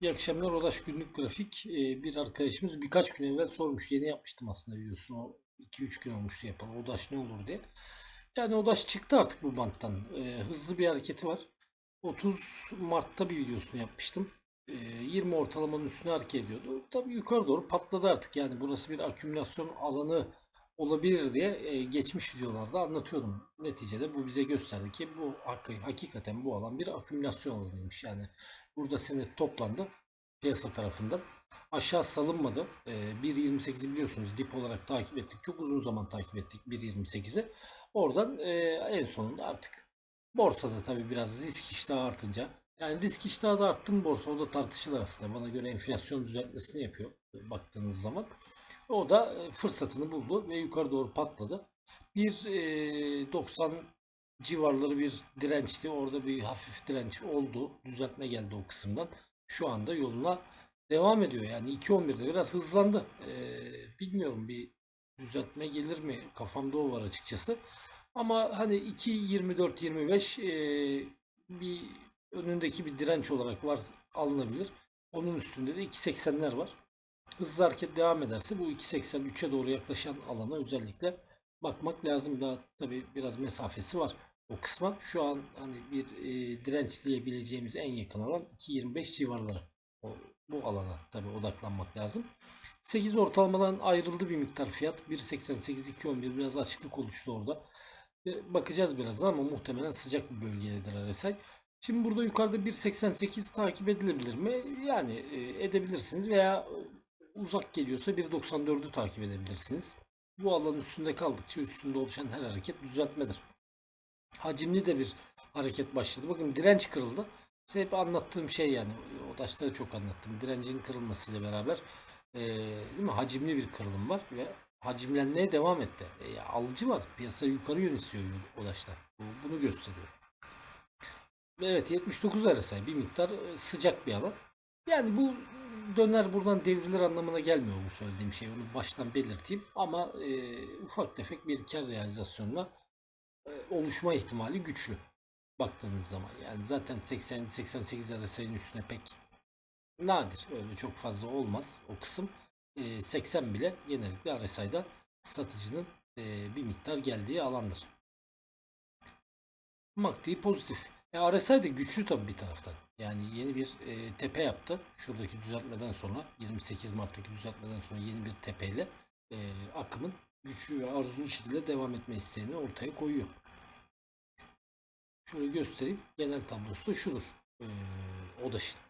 İyi akşamlar. Odaş günlük grafik. Ee, bir arkadaşımız birkaç gün evvel sormuş. Yeni yapmıştım aslında videosunu. O 2-3 gün olmuştu yapalı. Odaş ne olur diye. Yani Odaş çıktı artık bu banttan. Ee, hızlı bir hareketi var. 30 Mart'ta bir videosunu yapmıştım. Ee, 20 ortalamanın üstüne hareket ediyordu. Tabii yukarı doğru patladı artık. Yani burası bir akümülasyon alanı olabilir diye e, geçmiş videolarda anlatıyordum. Neticede bu bize gösterdi ki bu hak- hakikaten bu alan bir akümülasyon alanıymış. Yani burada senet toplandı piyasa tarafından. Aşağı salınmadı. Ee, 1.28'i biliyorsunuz dip olarak takip ettik. Çok uzun zaman takip ettik 1.28'i. Oradan e, en sonunda artık borsada tabii biraz risk iştahı artınca yani risk iştahı da arttı mı borsa o da tartışılır aslında. Bana göre enflasyon düzeltmesini yapıyor e, baktığınız zaman. O da e, fırsatını buldu ve yukarı doğru patladı. Bir e, 90 civarları bir dirençti. Orada bir hafif direnç oldu. Düzeltme geldi o kısımdan. Şu anda yoluna devam ediyor. Yani 2.11'de biraz hızlandı. Ee, bilmiyorum bir düzeltme gelir mi? Kafamda o var açıkçası. Ama hani 2.24-25 ee, bir önündeki bir direnç olarak var alınabilir. Onun üstünde de 2.80'ler var. Hızlı hareket devam ederse bu 2.83'e doğru yaklaşan alana özellikle bakmak lazım. Daha tabii biraz mesafesi var o kısma. Şu an hani bir e, direnç diyebileceğimiz en yakın alan 2.25 civarları. O, bu alana tabii odaklanmak lazım. 8 ortalamadan ayrıldı bir miktar fiyat. 1.88 2.11 biraz açıklık oluştu orada. E, Bakacağız birazdan ama muhtemelen sıcak bir bölgededir RSI. Şimdi burada yukarıda 1.88 takip edilebilir mi? Yani e, edebilirsiniz veya uzak geliyorsa 1.94'ü takip edebilirsiniz. Bu alanın üstünde kaldıkça üstünde oluşan her hareket düzeltmedir. Hacimli de bir hareket başladı. Bakın direnç kırıldı. İşte hep anlattığım şey yani. O da çok anlattım. Direncin kırılmasıyla beraber eee, değil mi? hacimli bir kırılım var ve hacimlenmeye devam etti. E, alıcı var. Piyasa yukarı yön istiyor o bunu gösteriyor. Evet 79 RSI bir miktar e, sıcak bir alan. Yani bu döner buradan devrilir anlamına gelmiyor bu söylediğim şey. Onu baştan belirteyim. Ama e, ufak tefek bir kar realizasyonuna e, oluşma ihtimali güçlü. Baktığınız zaman. Yani zaten 80-88 RSI'nin üstüne pek nadir. Öyle çok fazla olmaz o kısım. E, 80 bile genellikle RSI'da satıcının e, bir miktar geldiği alandır. MACD pozitif. E, RSI güçlü tabii bir taraftan. Yani yeni bir e, tepe yaptı. Şuradaki düzeltmeden sonra 28 Mart'taki düzeltmeden sonra yeni bir tepeyle e, akımın güçlü ve arzulu şekilde devam etme isteğini ortaya koyuyor. Şöyle göstereyim. Genel tablosu da şudur. E, ODAŞ'ın.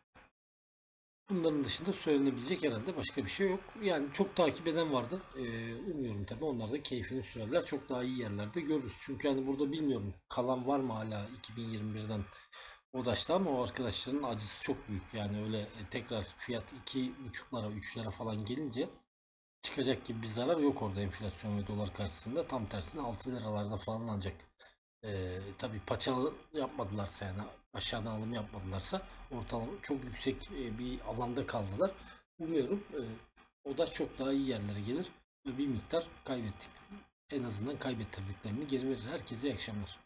Bunların dışında söylenebilecek herhalde başka bir şey yok. Yani çok takip eden vardı. Ee, umuyorum tabii onlar da keyfini sürerler. Çok daha iyi yerlerde görürüz. Çünkü hani burada bilmiyorum kalan var mı hala 2021'den Odaş'ta ama o arkadaşların acısı çok büyük. Yani öyle e, tekrar fiyat 2.5'lara 3'lere falan gelince çıkacak gibi bir zarar yok orada enflasyon ve dolar karşısında. Tam tersine 6 liralarda falan ancak ee, tabii paçalı yapmadılarsa yani aşağıdan alım yapmadılarsa ortalama çok yüksek e, bir alanda kaldılar. Umuyorum e, o da çok daha iyi yerlere gelir bir miktar kaybettik. En azından kaybettirdiklerini geri verir. Herkese iyi akşamlar.